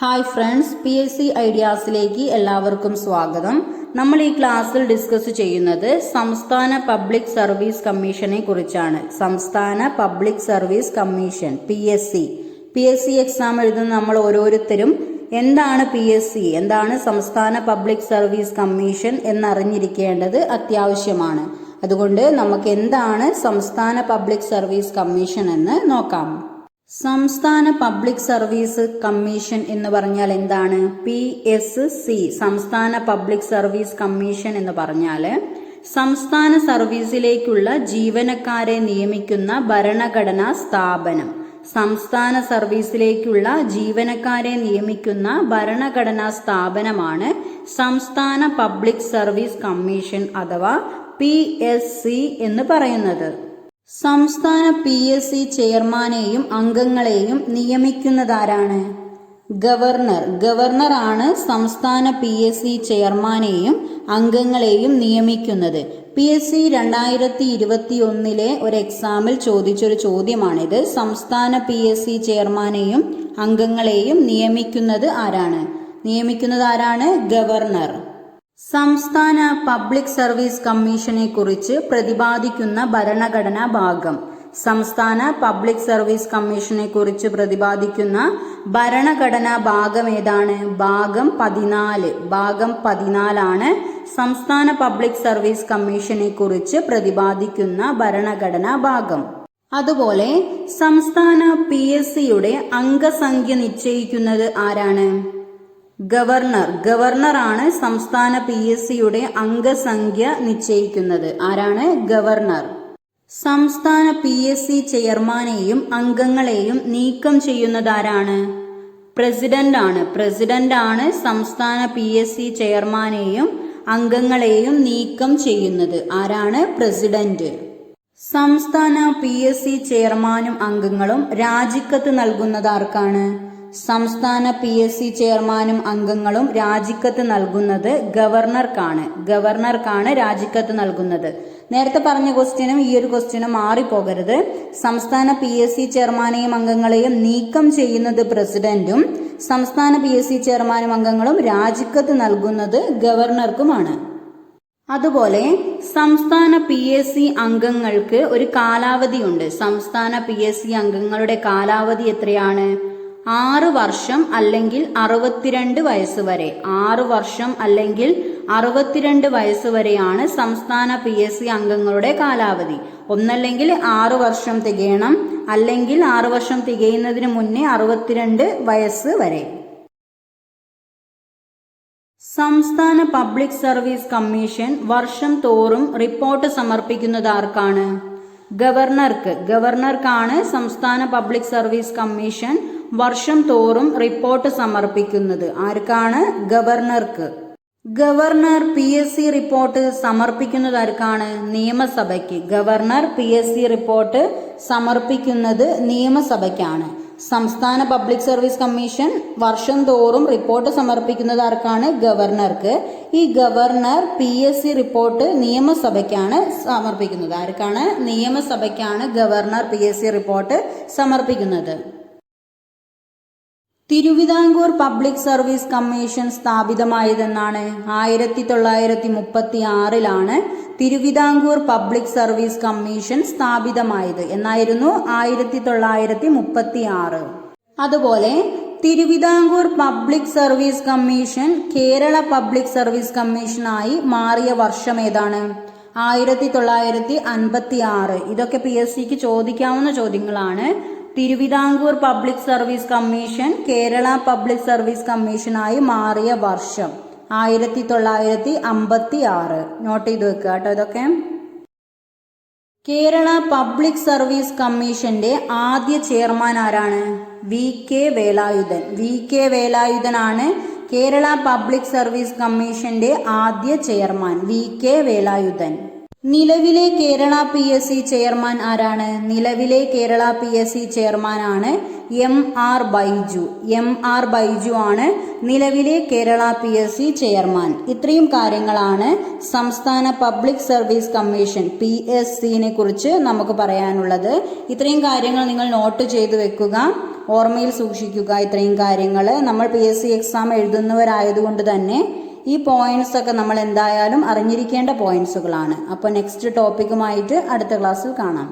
Hi friends P S C ഐഡിയാസിലേക്ക് എല്ലാവർക്കും സ്വാഗതം. നമ്മൾ ഈ ക്ലാസ്സിൽ ഡിസ്കസ് ചെയ്യുന്നത് സംസ്ഥാന പബ്ലിക് സർവീസ് കമ്മീഷനെ കുറിച്ചാണ്. സംസ്ഥാന public service commission P S C. P S C exam എഴുതുന്ന നമ്മൾ ഓരോരുത്തരും എന്താണ് പി എസ് സി? എന്താണ് സംസ്ഥാന പബ്ലിക് സർവീസ് കമ്മീഷൻ എന്നറിഞ്ഞിരിക്കേണ്ടത് അത്യാവശ്യമാണ്. അതുകൊണ്ട് നമുക്ക് എന്താണ് സംസ്ഥാന പബ്ലിക് സർവീസ് കമ്മീഷൻ എന്ന് നോക്കാം. സംസ്ഥാന പബ്ലിക് സർവീസ് കമ്മീഷൻ എന്ന് പറഞ്ഞാൽ എന്താണ്? പി എസ് സി സംസ്ഥാന പബ്ലിക് സർവീസ് കമ്മീഷൻ എന്ന് പറഞ്ഞാൽ സംസ്ഥാന സർവീസിലേക്കുള്ള ജീവനക്കാരെ നിയമിക്കുന്ന ഭരണഘടനാ സ്ഥാപനം. സംസ്ഥാന സർവീസിലേക്കുള്ള ജീവനക്കാരെ നിയമിക്കുന്ന ഭരണഘടനാ സ്ഥാപനമാണ് സംസ്ഥാന പബ്ലിക് സർവീസ് കമ്മീഷൻ അഥവാ പി എസ് സി എന്ന് പറയുന്നത്. സംസ്ഥാന പി എസ് സി ചെയർമാനെയും അംഗങ്ങളെയും നിയമിക്കുന്നതാരാണ്? ഗവർണർ. ഗവർണറാണ് സംസ്ഥാന പി എസ് സി ചെയർമാനെയും അംഗങ്ങളെയും നിയമിക്കുന്നത്. പി എസ് സി രണ്ടായിരത്തി ഇരുപത്തി ഒന്നിലെ ഒരു എക്സാമിൽ ചോദിച്ചൊരു ചോദ്യമാണിത്. സംസ്ഥാന പി എസ് സി ചെയർമാനെയും അംഗങ്ങളെയും നിയമിക്കുന്നത് ആരാണ്? നിയമിക്കുന്നത് ആരാണ്? ഗവർണർ. സംസ്ഥാന പബ്ലിക് സർവീസ് കമ്മീഷനെ കുറിച്ച് പ്രതിപാദിക്കുന്ന ഭരണഘടനാ ഭാഗം. സംസ്ഥാന പബ്ലിക് സർവീസ് കമ്മീഷനെ കുറിച്ച് പ്രതിപാദിക്കുന്ന ഭരണഘടനാ ഭാഗം ഏതാണ്? ഭാഗം പതിനാല്. ഭാഗം പതിനാലാണ് സംസ്ഥാന പബ്ലിക് സർവീസ് കമ്മീഷനെ കുറിച്ച് പ്രതിപാദിക്കുന്ന ഭരണഘടനാ ഭാഗം. അതുപോലെ സംസ്ഥാന പി എസ് സിയുടെ അംഗസംഖ്യ നിശ്ചയിക്കുന്നത് ആരാണ്? ഗവർണർ. ഗവർണറാണ് സംസ്ഥാന പി എസ് സിയുടെ അംഗസംഖ്യ നിശ്ചയിക്കുന്നത്. ആരാണ്? ഗവർണർ. സംസ്ഥാന പി എസ് സി ചെയർമാനെയും അംഗങ്ങളെയും നീക്കം ചെയ്യുന്നത് ആരാണ് പ്രസിഡന്റ് ആണ് പ്രസിഡന്റ് ആണ് സംസ്ഥാന പി എസ് സി ചെയർമാനെയും അംഗങ്ങളെയും നീക്കം ചെയ്യുന്നത്. ആരാണ്? പ്രസിഡന്റ്. സംസ്ഥാന പി എസ് സി ചെയർമാനും അംഗങ്ങളും രാജിക്കത്ത് നൽകുന്നത് ആർക്കാണ് സംസ്ഥാന പി എസ് സി ചെയർമാനും അംഗങ്ങളും രാജിക്കത്ത് നൽകുന്നത് ഗവർണർക്കാണ്. ഗവർണർക്കാണ് രാജിക്കത്ത് നൽകുന്നത്. നേരത്തെ പറഞ്ഞ ക്വസ്റ്റ്യനും ഈ ഒരു ക്വസ്റ്റ്യനും മാറിപ്പോകരുത്. സംസ്ഥാന പി എസ് സി ചെയർമാനെയും അംഗങ്ങളെയും നീക്കം ചെയ്യുന്നത് പ്രസിഡന്റും സംസ്ഥാന പി എസ് സി ചെയർമാനും അംഗങ്ങളും രാജിക്കത്ത് നൽകുന്നത് ഗവർണർക്കുമാണ്. അതുപോലെ സംസ്ഥാന പി എസ് സി അംഗങ്ങൾക്ക് ഒരു കാലാവധിയുണ്ട്. സംസ്ഥാന പി എസ് സി അംഗങ്ങളുടെ കാലാവധി എത്രയാണ്? ആറ് വർഷം അല്ലെങ്കിൽ അറുപത്തിരണ്ട് വയസ്സ് വരെ. ആറ് വർഷം അല്ലെങ്കിൽ അറുപത്തിരണ്ട് വയസ്സ് വരെയാണ് സംസ്ഥാന പി എസ് സി അംഗങ്ങളുടെ കാലാവധി. ഒന്നല്ലെങ്കിൽ ആറ് വർഷം തികയണം അല്ലെങ്കിൽ ആറ് വർഷം തികയുന്നതിന് മുന്നേ അറുപത്തിരണ്ട് വയസ്സ് വരെ. സംസ്ഥാന പബ്ലിക് സർവീസ് കമ്മീഷൻ വർഷം തോറും റിപ്പോർട്ട് സമർപ്പിക്കുന്നത് ആർക്കാണ്? ഗവർണർക്ക്. ഗവർണർക്കാണ് സംസ്ഥാന പബ്ലിക് സർവീസ് കമ്മീഷൻ വർഷം തോറും റിപ്പോർട്ട് സമർപ്പിക്കുന്നത് ആർക്കാണ്? ഗവർണർക്ക്. Governor P S C report സമർപ്പിക്കുന്നത് ആർക്കാണ്? നിയമസഭയ്ക്ക്. Governor P S C report സമർപ്പിക്കുന്നത് നിയമസഭയ്ക്കാണ്. സംസ്ഥാന പബ്ലിക് സർവീസ് കമ്മീഷൻ വർഷം തോറും റിപ്പോർട്ട് സമർപ്പിക്കുന്നത് ആർക്കാണ്? ഗവർണർക്ക്. ഈ governor P S C report നിയമസഭയ്ക്കാണ് സമർപ്പിക്കുന്നത്. ആർക്കാണ്? നിയമസഭയ്ക്കാണ് governor P S C report സമർപ്പിക്കുന്നത്. തിരുവിതാംകൂർ പബ്ലിക് സർവീസ് കമ്മീഷൻ സ്ഥാപിതമായതെന്നാണ് ആയിരത്തി തൊള്ളായിരത്തി മുപ്പത്തി ആറിലാണ് തിരുവിതാംകൂർ പബ്ലിക് സർവീസ് കമ്മീഷൻ സ്ഥാപിതമായത് എന്നായിരുന്നു ആയിരത്തി തൊള്ളായിരത്തി മുപ്പത്തി ആറ് അതുപോലെ Thiruvithamkoor public service commission Kerala public service കമ്മീഷനായി മാറിയ വർഷം ഏതാണ്? ആയിരത്തി തൊള്ളായിരത്തി അൻപത്തി ആറ് ഇതൊക്കെ പി എസ് സിക്ക് ചോദിക്കാവുന്ന ചോദ്യങ്ങളാണ്. Thiruvithamkoor public service commission Kerala public service കമ്മീഷനായി മാറിയ വർഷം ആയിരത്തി തൊള്ളായിരത്തി അമ്പത്തി ആറ് നോട്ട് ചെയ്ത് വെക്കുക കേട്ടോ ഇതൊക്കെ. കേരള പബ്ലിക് സർവീസ് കമ്മീഷന്റെ ആദ്യ ചെയർമാൻ ആരാണ്? V K Velayudhan. V K വേലായുധനാണ് Kerala public service കമ്മീഷന്റെ ആദ്യ ചെയർമാൻ. V K Velayudhan. നിലവിലെ Kerala P S C chairman ആരാണ്? നിലവിലെ Kerala P S C chairman ആണ് M R Baiju. M R Baiju ആണ് നിലവിലെ Kerala P S C chairman. ഇത്രയും കാര്യങ്ങളാണ് സംസ്ഥാന public service commission P S സിനെ കുറിച്ച് നമുക്ക് പറയാനുള്ളത്. ഇത്രയും കാര്യങ്ങൾ നിങ്ങൾ നോട്ട് ചെയ്തു വെക്കുക. ഓർമ്മയിൽ സൂക്ഷിക്കുക ഇത്രയും കാര്യങ്ങൾ നമ്മൾ പി എസ് സി എക്സാം എഴുതുന്നവരായതുകൊണ്ട് തന്നെ ഈ പോയിന്റ്സ് ഒക്കെ നമ്മൾ എന്തായാലും അറിഞ്ഞിരിക്കേണ്ട പോയിന്റ്സുകളാണ് അപ്പോൾ നെക്സ്റ്റ് ടോപ്പിക്കുമായിട്ട് അടുത്ത ക്ലാസ്സിൽ കാണാം.